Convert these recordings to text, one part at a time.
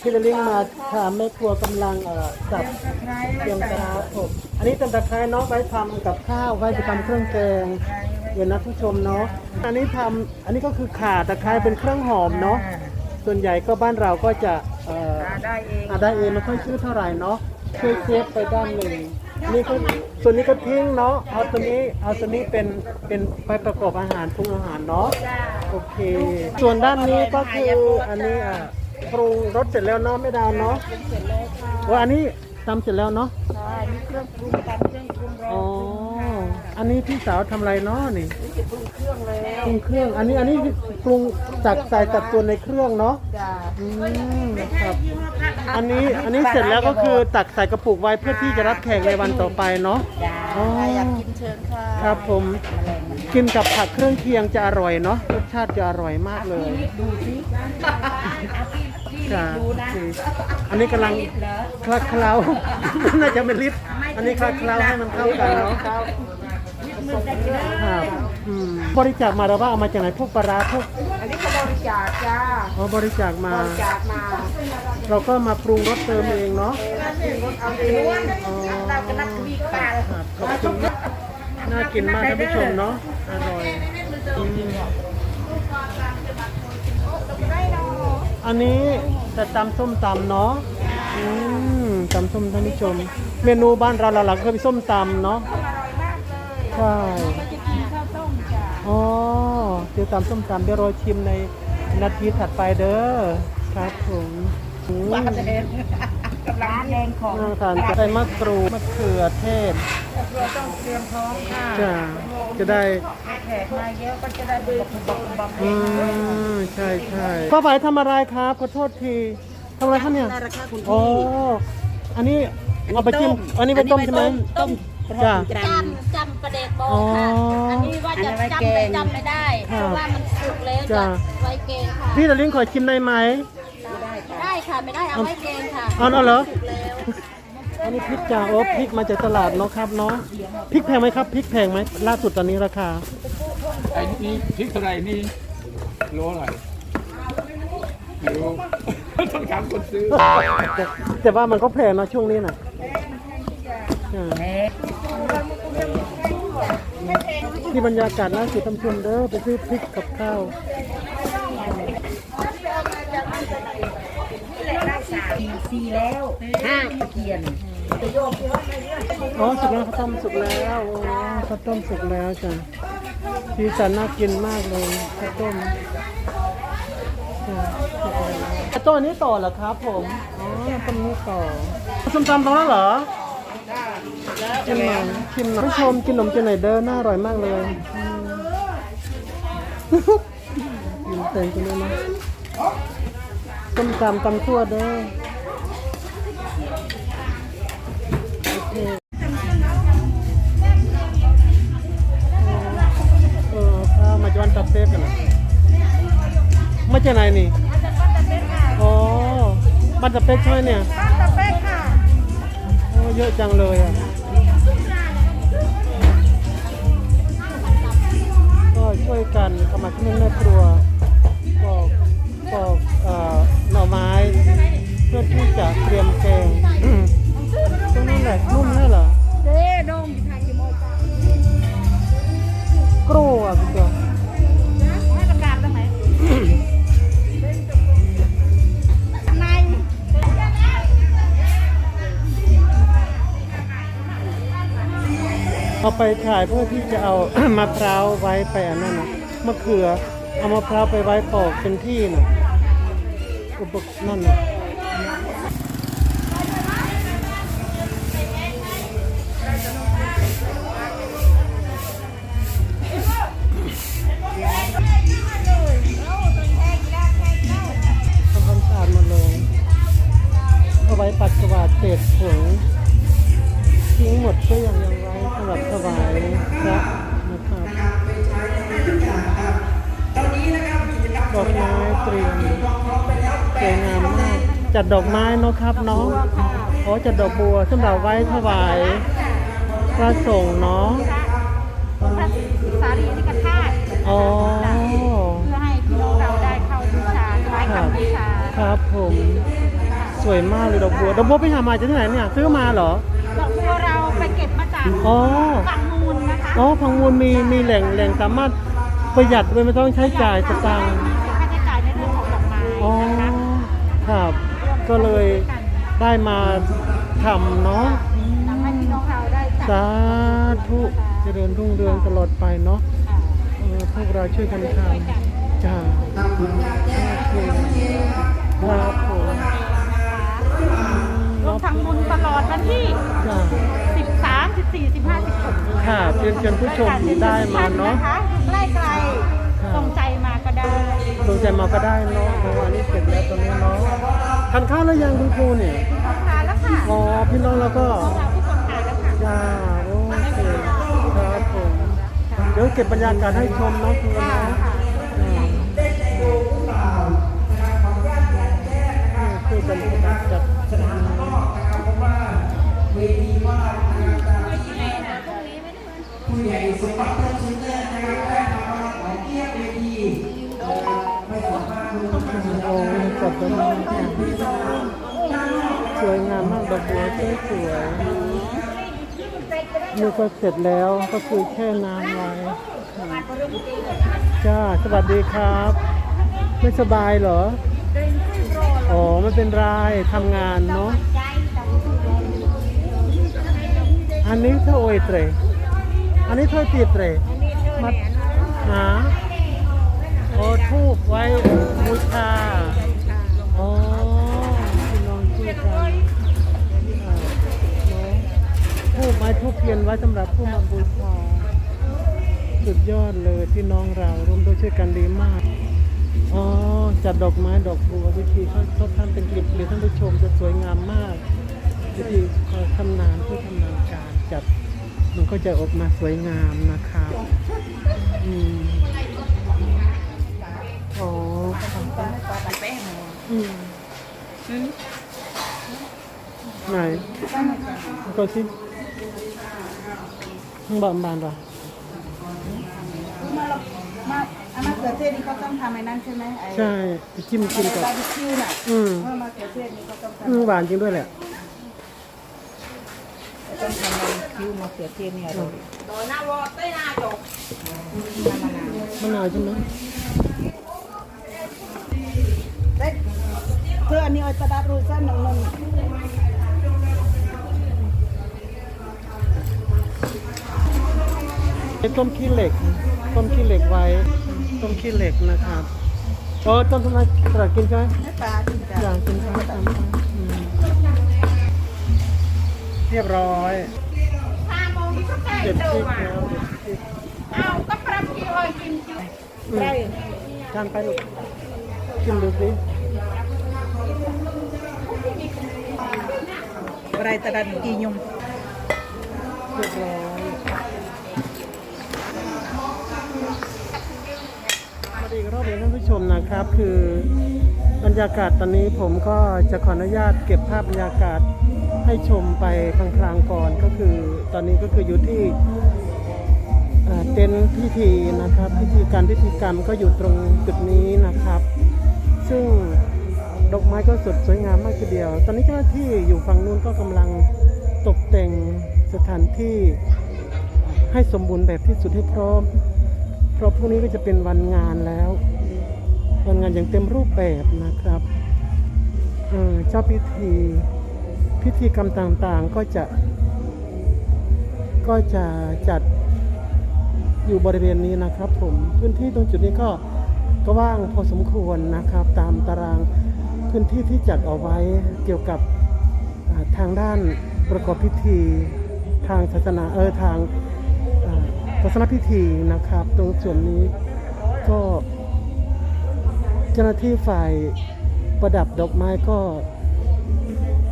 พี่ละลิงมาถามแม่ครัวกำลังเอ่อสับเตรียมกระทะผมอันนี้เป็นตะไคร้เนาะไว้ทำกับข้าวไว้ไปทำเครื่องแกงเดี๋ยวนะผู้ชมเนาะอันนี้ทำอันนี้ก็คือข่าตะไคร้เป็นเครื่องหอมเนาะส่วนใหญ่ก็บ้านเราก็จะเอ่อ หาได้เองหาได้เองไม่ค่อยซื้อเท่าไหร่เนาะช่วยเซฟไปด้านหนึ่งนี่ก็ส่วนนี้ก็ทิ้งเนาะเอาตัวนี้เอาตัวนี้เป็นเป็นไปประกอบอาหารปรุงอาหารเนาะโอเค ส่วนด้านนี้ก็คืออันนี้อะ ปรุงรสเสร็จแล้วเนาะไม่ดาวเนาะเสร็จแล้วค่ะว่าอันนี้ทำเสร็จแล้วเนาะใช่มีเครื่องปรุงตามเครื่องปรุงรออ๋อ อันนี้พี่สาวทำอะไรเนาะนี่ นี่จะปรุงเครื่องแล้วปรุงเครื่อง อันนี้อันนี้ปรุงจัดใส่จัดตัวในเครื่องเนาะ จ้าอืมครับ อันนี้อันนี้เสร็จแล้วก็คือตักใส่กระปุกไว้เพื่อที่จะรับแขกในวันต่อไปเนาะ จ้าอ๋อใครอยากกินเชิญค่ะครับผม แมลงมันกินกับผักเครื่องเคียงจะอร่อยเนาะ รสชาติจะอร่อยมากเลย ดูสิพี่ จ้าดูนะอันนี้กำลังเหรอคลักเคล้าน่าจะเป็นลิฟต์อันนี้คลักเคล้าให้มันเข้ากันเนาะครับอืมบริจาคมาหรือว่าเอามาจากไหนพวกปลาร้าพวกอันนี้เขาบริจาคจ้าอ๋อบริจาคมาบริจาคมา เราก็มาปรุงรสเติมเองเนาะเอาเองเราก็นับวีกาครับขอบคุณนะน่ากินมากท่านผู้ชมเนาะอร่อย อืมอันนี้แต่ตำส้มตำเนาะอืมตำส้มท่านผู้ชม เมนูบ้านเราหลักๆก็เป็นส้มตำเนาะใช่อ๋อเดี๋ยวตำส้มตำเดี๋ยวรอชิมในนาทีถัดไปเด้อครับผมอืมร้านแดงร้านแดงของน่าทานใส่มะกรูดมะเขือเทศเราต้องเตรียมพร้อมค่ะ จะจะได้แขกมาเยอะก็จะได้บุบบุบบุบอืมใช่ใช่พ่อฝ่ายทำอะไรครับขอโทษทีทำอะไรครับเนี่ยในราคาคุณอ๋อพี่อันนี้เอาไปจิ้มอันนี้ไปต้มใช่ไหมต้มจ้ะจจำจำประเด็กบออ๋อค่ะอันนี้ว่าจะจำแต่จำไม่ได้ครัเพบราะว่ามันสุกแล้วจ้ะจะไว้เกงค่ะพี่ตะลิงขอชิมได้ไหมได้ค่ะไม่ได้เอาไว้เกงค่ะเอาเอาเหรอสุกแล้ว อันนี้พริกจ้าโอ้พริกมาจากตลาดเนาะครับเนาะพริกแพงไหมครับพริกแพงไหมล่าสุดตอนนี้ราคาไอ้นี่พริกเท่าไหรนี่โลอะไรไม่รู้ ต้องถามคนซื้อแต่แต่ว่ามันก็แพงเนาะช่วงนี้น่ะอ่าที่บรรยากาศล่าสุดทำชมเด้อไปซื้อพริกกับข้าวสี่แล้วห้าเกียน อ๋อสุกแล้วข้าวต้มสุกแล้วอ๋อข้าวต้มสุกแล้วจ้ะสีสันน่ากินมากเลยข้าวต้มจ้ะสุกแล้วตัวนี้ต่อเหรอครับผม อ๋อต้มนี้ต่อส้มตำพอแล้วเหรอชิมหน่อยชิมหน่อยผู้ชมกินขนมจีนหน่อยเด้อน่าอร่อยมากเลยกินเต็มกันเลยนะส้มตำตำทั่วเด้อ มาจากไหนนี่อ๋อบ้านตะเป๊กใช่ไหมเนี่ยบ้านตะเป๊กค่ะโอ้เยอะจังเลยอะก็ช่วยกันกำลังขึ้นแม่ครัวปอกปอกเอ่อหน่อไม้เพื่อที่ ไปขายเพื่อที่จะเอา มะพร้าวไว้ไปอันนั้นนะมะเขือ เอามะพร้าวไปไว้ปอกเป็นที่น่ะอุปกรณ์นั่นน่ะ ดดอกไม้เนาะครับเนาะอ๋อจัดดอกบัวสำหรับไว้ถวายพระสงฆ์เนาะสารีนิกธาตุอ๋อเพื่อให้พี่น้องเราได้เข้าบูชาไว้คำบูชาครับผม สวยมากเลยดอกบัว ดอกบัวไปหามาจากที่ไหนเนี่ยซื้อมาเหรอ ดอกบัวเราไปเก็บมาจากอ๋อฝั่งมูลนะคะอ๋อพังมูลมีมีแหล่งแหล่งสามารถประหยัดโดยไม่ต้องใช้จ่ายสตางค์ ก็เลยได้มาทำเนาะทำให้พี่น้องเราได้จัดสาธุเจริญรุ่งเรืองตลอดไปเนาะค่ะเออพวกเราช่วยกันทำจ้าโอเคครับผมรวมทั้งบุญตลอดวันที่จ้า13 14 15 16ค่ะเชิญเชิญผู้ชมได้มาเนาะนะคะใกล้ไกลค่ะส่งใจมาก็ได้สนใจมาก็ได้เนาะเมื่อวานนี้เสร็จแล้วตอนนี้เนาะ ทานข้าวแล้วยังคุณครูเนี่ยทานแล้วค่ะอ๋อพี่น้องแล้วก็เราทุกคนทานแล้วค่ะจ้าโอเคครับผมเดี๋ยวเก็บบรรยากาศให้ชมเนาะคุณครูค่ะเนาะค่ะช่วยกันจัดโดอกไม้สวยงามมากดอกบัวสวยสวยๆนี่ก็เสร็จแล้วก็คือแช่น้ำไว้จ้าสวัสดีครับ ไม่สบายเหรอ อ๋อไม่เป็นไรทำงานเนาะอันนี้เท่าโอยเตรอันนี้เท่าตีเตรมาหาโอ้ทูบไว้บูชาอ๋อพี่น้องช่วยกันอ่าเนาะ ทูบไม้ทูบเทียนไว้สำหรับผู้มาบูชาสุดยอดเลยพี่น้องเราร่วมด้วยช่วยกันดีมาก อ๋อ จัดดอกไม้ดอกบัววิธีเขาเขาทำเป็นกลิบหรือท่านผู้ชมจะสวยงามมากวิธีเขาทำนานผู้ทำนานการจัดมันก็จะออกมาสวยงามนะครับอืมอ๋ออืมไหนก็สิมึง บอกบานป่ะมามาอันมะเขือเทศนี่เขาต้องทำไอ้นั่นใช่ไหมไอ้ใช่จิ้มกินกับบาร์บีคิวน่ะอืมเพราะมะเขือเทศนี่เขาต้องทำอืมหวานจริงด้วยแหละต้องทำบาร์บีคิวมะเขือเทศเนี่ยเรามะนาวใช่ไหมเล็กเพื่ออันนี้เอาตะดับรูสั้นหนึ่งนน ไอ้ต้มขี้เหล็ก ต้มขี้เหล็กไว้ ต้มขี้เหล็กนะครับโอ้ต้มทำไมสลัดกินใช่ไหมให้ปลากินอจ้ะย่างกินครับตามไปอืมเรียบร้อยห้าโมงนี้ก็ใกล้เด็ดเร็วพริกมาแล้วเด็ดพริกเอาก็ปรับพี่อ้อยกินจุอืมทานไปลูกชิมดูสิอะไรตะดันกียมเรียบร้อย อีกรอบนึงท่านผู้ชมนะครับ คือบรรยากาศตอนนี้ผมก็จะขออนุญาตเก็บภาพบรรยากาศให้ชมไปพลางๆก่อนก็คือ ตอนนี้ก็คืออยู่ที่เต็นท์พิธีนะครับ พิธีการพิธีกรรมก็อยู่ตรงจุดนี้นะครับ ซึ่งดอกไม้ก็สดสวยงามมากทีเดียว ตอนนี้เจ้าหน้าที่อยู่ฝั่งนู้นก็กำลังตกแต่งสถานที่ให้สมบูรณ์แบบที่สุดให้พร้อม เพราะพรุ่งนี้ก็จะเป็นวันงานแล้ว วันงานอย่างเต็มรูปแบบนะครับเจ้าพิธีพิธีกรรมต่างๆก็จะ ก็จะจัดอยู่บริเวณนี้นะครับผมพื้นที่ตรงจุดนี้ก็ก็ว่างพอสมควรนะครับ ตามตารางพื้นที่ที่จัดเอาไว้เกี่ยวกับทางด้านประกอบพิธีทางศาสนาเออทาง ศาสนพิธีนะครับ ตรงส่วนนี้ก็เจ้าหน้าที่ฝ่ายประดับดอกไม้ก็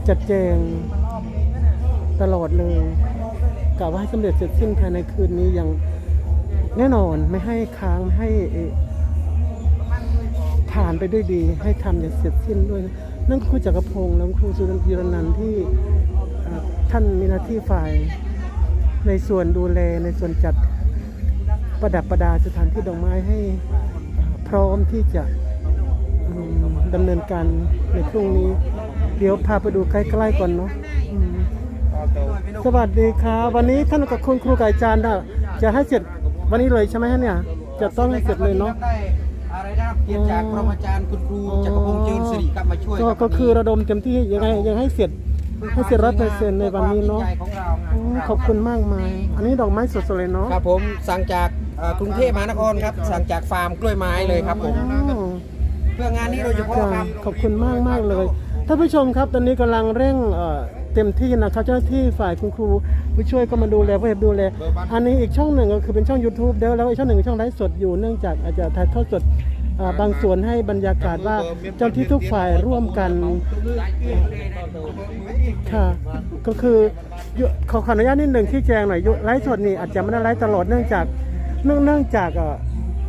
จัดแจงตลอดเลยกะว่าให้สำเร็จเสร็จสิ้นภายในคืนนี้อย่างแน่นอนไม่ให้ค้างไม่ให้ผ่านไปด้วยดี ให้ทำอย่างเสร็จสิ้นด้วย นั่นครูจักรพงศ์และครูสุรพีรนันท์ที่ท่านมีหน้าที่ฝ่ายในส่วนดูแลในส่วนจัด ประดับประดาสถานที่ดอกไม้ให้เอ่อพร้อมที่จะอืมดำเนินการในพรุ่งนี้ เดี๋ยวพาไปดูใกล้ๆก่อนเนาะอืมสวัสดีครับวันนี้ท่านกับคุณครูกับอาจารย์น่ะจะให้เสร็จวันนี้เลยใช่ไหมฮะเนี่ย จะต้องให้เสร็จเลยเนาะได้อะไรนะเกียรติจากปรมาจารย์คุณครูจักรพงษ์เจิญสิริกลับมาช่วยก็รับก็คือระดมเต็มที่ยังไงยังให้เสร็จให้เสร็จร้อยเปอร์เซ็นต์ในวันนี้เนาะควมยิ่งใหญ่ของเราไงโอ้ขอบคุณมากมาย อันนี้ดอกไม้สดๆเลยเนาะครับผมสั่งจากเอ่อกรุงเทพมหานครครับสั่งจากฟาร์มกล้วยไม้เลยครับผมอ๋อ เพื่องานนี้โดยเฉพาะจ้ะครับขอบคุณมากมากๆเลยท่านผู้ชมครับตอนนี้กำลังเร่งเอ่อเต็มที่นะครับเจ้าหน้าที่ฝ่ายคุณครูผู้ช่วยก็มาดูแลผู้เห็นดูแลอันนี้อีกช่องหนึ่งก็คือเป็นช่อง YouTube เด้อแล้วอีกช่องหนึ่งเป็นช่องไลฟ์สดอยู่เนื่องจากอาจจะถ่ายทอดสดเอ่อบางส่วนให้บรรยากาศว่าเจ้าหน้าที่ทุกฝ่ายร่วมกันค่ะ ก็คืออยู่ขอขออนุญาตนิดหนึ่งที่แจงหน่อยอยู่ไลฟ์สดนี่อาจจะไม่ได้ไลฟ์ตลอดเนื่องจาก เนื่องเนื่องจาก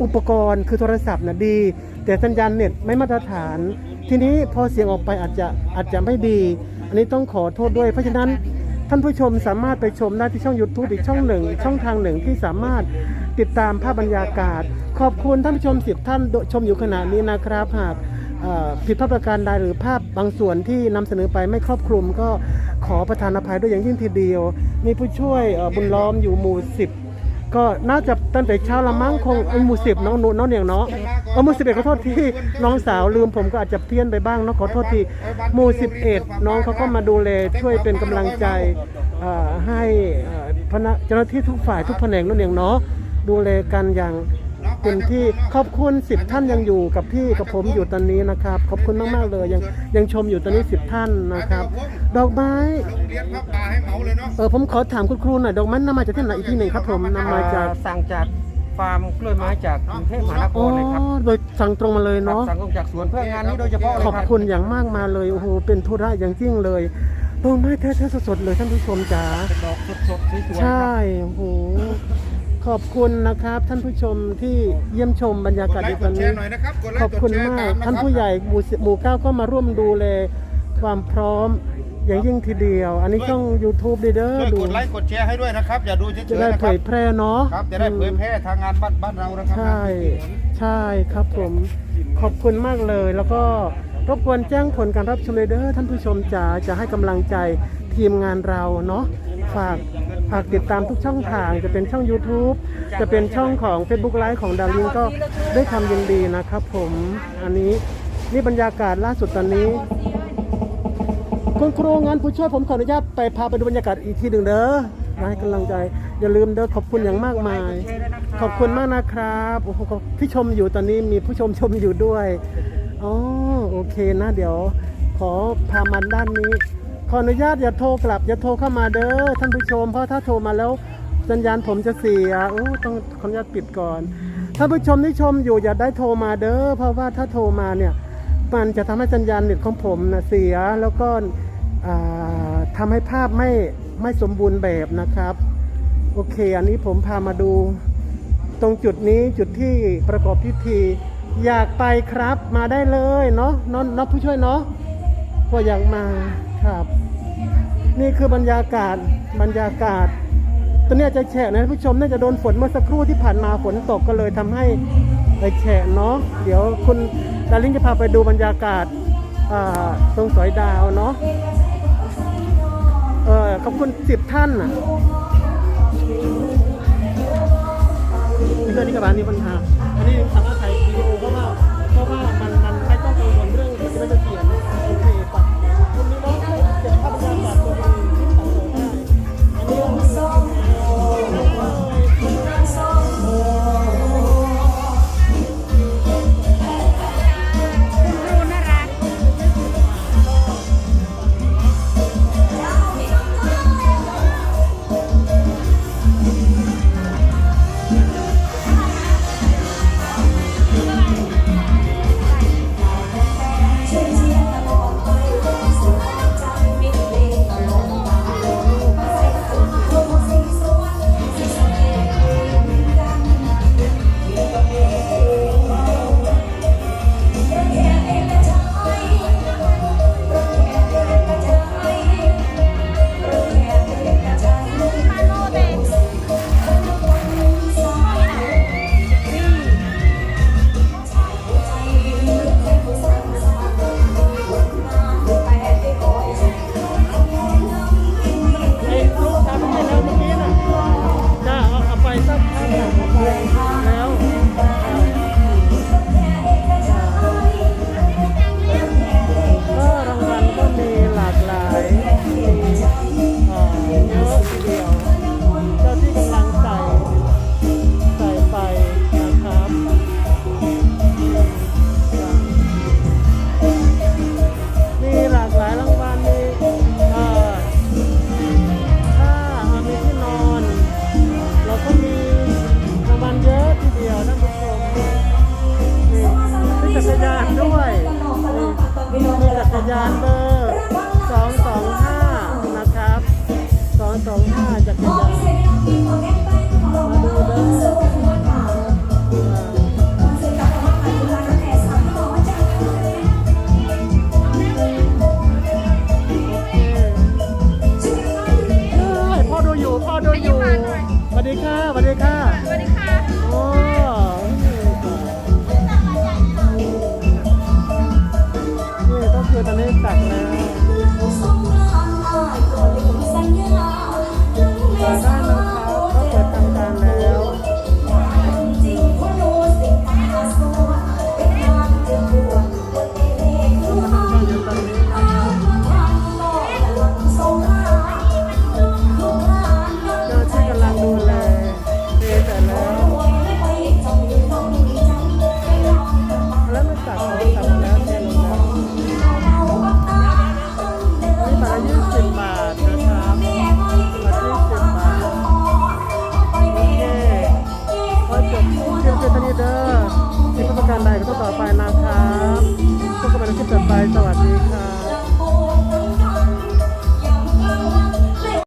อุปกรณ์คือโทรศัพท์นะดี แต่สัญญาณเน็ตไม่มาตรฐาน ทีนี้พอเสียงออกไปอาจจะอาจจะไม่ดี อันนี้ต้องขอโทษด้วย เพราะฉะนั้นท่านผู้ชมสามารถไปชมได้ที่ช่อง YouTube อีกช่องหนึ่ง ช่องทางหนึ่งที่สามารถติดตามภาพบรรยากาศ ขอบคุณท่านผู้ชมสิบท่านชมอยู่ขณะนี้นะครับหากผิดพลาดประการใดหรือภาพบางส่วนที่นำเสนอไปไม่ครอบคลุม ก็ขอประทานอภัยด้วยอย่างยิ่งทีเดียว มีผู้ช่วยบุญล้อมอยู่หมู่สิบ ก็น่าจะตั้งแต่เช้าละมั้งคงอ้หมูสิบน้องหนูน้องเหนียงเนาะเออหมูสิบเอ็ดขอโทษที่น้องสาวลืมผมก็อาจจะเพี้ยนไปบ้างเนาะขอโทษทีหมูสิบเอ็ดน้องเขาก็มาดูแลช่วยเป็นกำลังใจให้เอ่อพนักเจ้าหน้าที่ทุกฝ่ายทุกแผนกน้องเหนียงเนาะดูแลกันอย่าง เต็มที่ขอบคุณสิบท่านยังอยู่กับพี่กับผมอยู่ตอนนี้นะครับ ขอบคุณมากๆเลยยังยังชมอยู่ตอนนี้สิบท่านนะครับ ดอกไม้เรียนพับปลาให้เหมาเลยเนาะเออผมขอถามคุณครูหน่อยดอกไม้นำมาจากที่ไหนอีกที่หนึ่งครับผมนำมาจากเอ่อสั่งจากฟาร์มกล้วยไม้จากกรุงเทพมหานคอ๋อรเลยครับโดยสั่งตรงมาเลยครับเนาะสั่งตรงจากสวนเพื่องานนี้โดยเฉพาะเลยขอบครับคุณอย่างมากมาเลยโอ้โหเป็นธุระอย่างยิ่งเลยดอกไม้แท้ๆสดๆเลยท่านผู้ชมจ๋าดอกสดๆสวยๆคใช่รับโอ้โห ขอบคุณนะครับท่านผู้ชมที่เยี่ยมชมบรรยากาศกดไลในค์กตอดนแชนี้ร์หน่อยนะครับกดไลขค์อบกดคุณแชร์มากตามะครับท่านผู้ใหญ่หมู่สิหมู่เก้าก็มาร่วมดูแลความพร้อมอย่างยิ่งทีเดียว อันนี้ช่อง YouTube ดีเด้อช่วยดูกดไลค์กดแชร์ให้ด้วยนะครับ อย่าดูเฉจะยได้ๆนะเผครับยแพร่เนาะครับจะได้เผยแพร่ทางงานบ้านบ้านเรานะครับ ใช่ใช่ครับผมขอบคุณมากเลย แล้วก็รบกวนแจ้งผลการรับชมเลยเด้อท่านผู้ชมจ๋าจะให้กำลังใจทีมงานเราเนาะฝาก ฝากติดตามทุกช่องทางจะเป็นช่อง YouTube จะเป็นช่องของ Facebook Live ของดารินก็ด้วยความยินดีนะครับผมอันนี้นี่บรรยากาศล่าสุดตอนนี้ คุณครูงานผู้ช่วยผมขออนุญาตไปพาไปดูบรรยากาศอีกทีหนึ่งเด้อมาให้กำลังใจ อย่าลืมเด้อขอบคุณอย่างมากมาย ขอบคุณมากนะครับโอ้โหที่ชมอยู่ตอนนี้มีผู้ชมชมอยู่ด้วยอ๋อโอเคนะเดี๋ยว ขอพามันด้านนี้ ขออนุญาตอย่าโทรกลับอย่าโทรเข้ามาเด้อท่านผู้ชม เพราะถ้าโทรมาแล้วสัญญาณผมจะเสียโอ้ต้องขออนุญาตปิดก่อนท่านผู้ชมที่ชมอยู่อย่าได้โทรมาเด้อเพราะว่าถ้าโทรมาเนี่ยมันจะทำให้สัญญาณเน็ตของผมนะเสียแล้วก็อ่าทำให้ภาพไม่ไม่สมบูรณ์แบบนะครับ โอเค อันนี้ผมพามาดู ตรงจุดนี้จุดที่ประกอบพิธี อยากไปครับมาได้เลยเนาะน้องน้องผู้ช่วยเนาะก็อยากมา ครับ นี่คือบรรยากาศบรรยากาศตอนนี้อาจจะแฉะนะท่านผู้ชมน่าจะโดนฝนเมื่อสักครู่ที่ผ่านมาฝนตกก็เลยทำให้ไปแฉะเนาะเดี๋ยวคุณดารินจะพาไปดูบรรยากาศตรงสอยดาวเนาะเออขอบคุณสิบท่านน่ะนี่ก็นี่กับานนี้ปัญหาอันนี้สามารถถ่า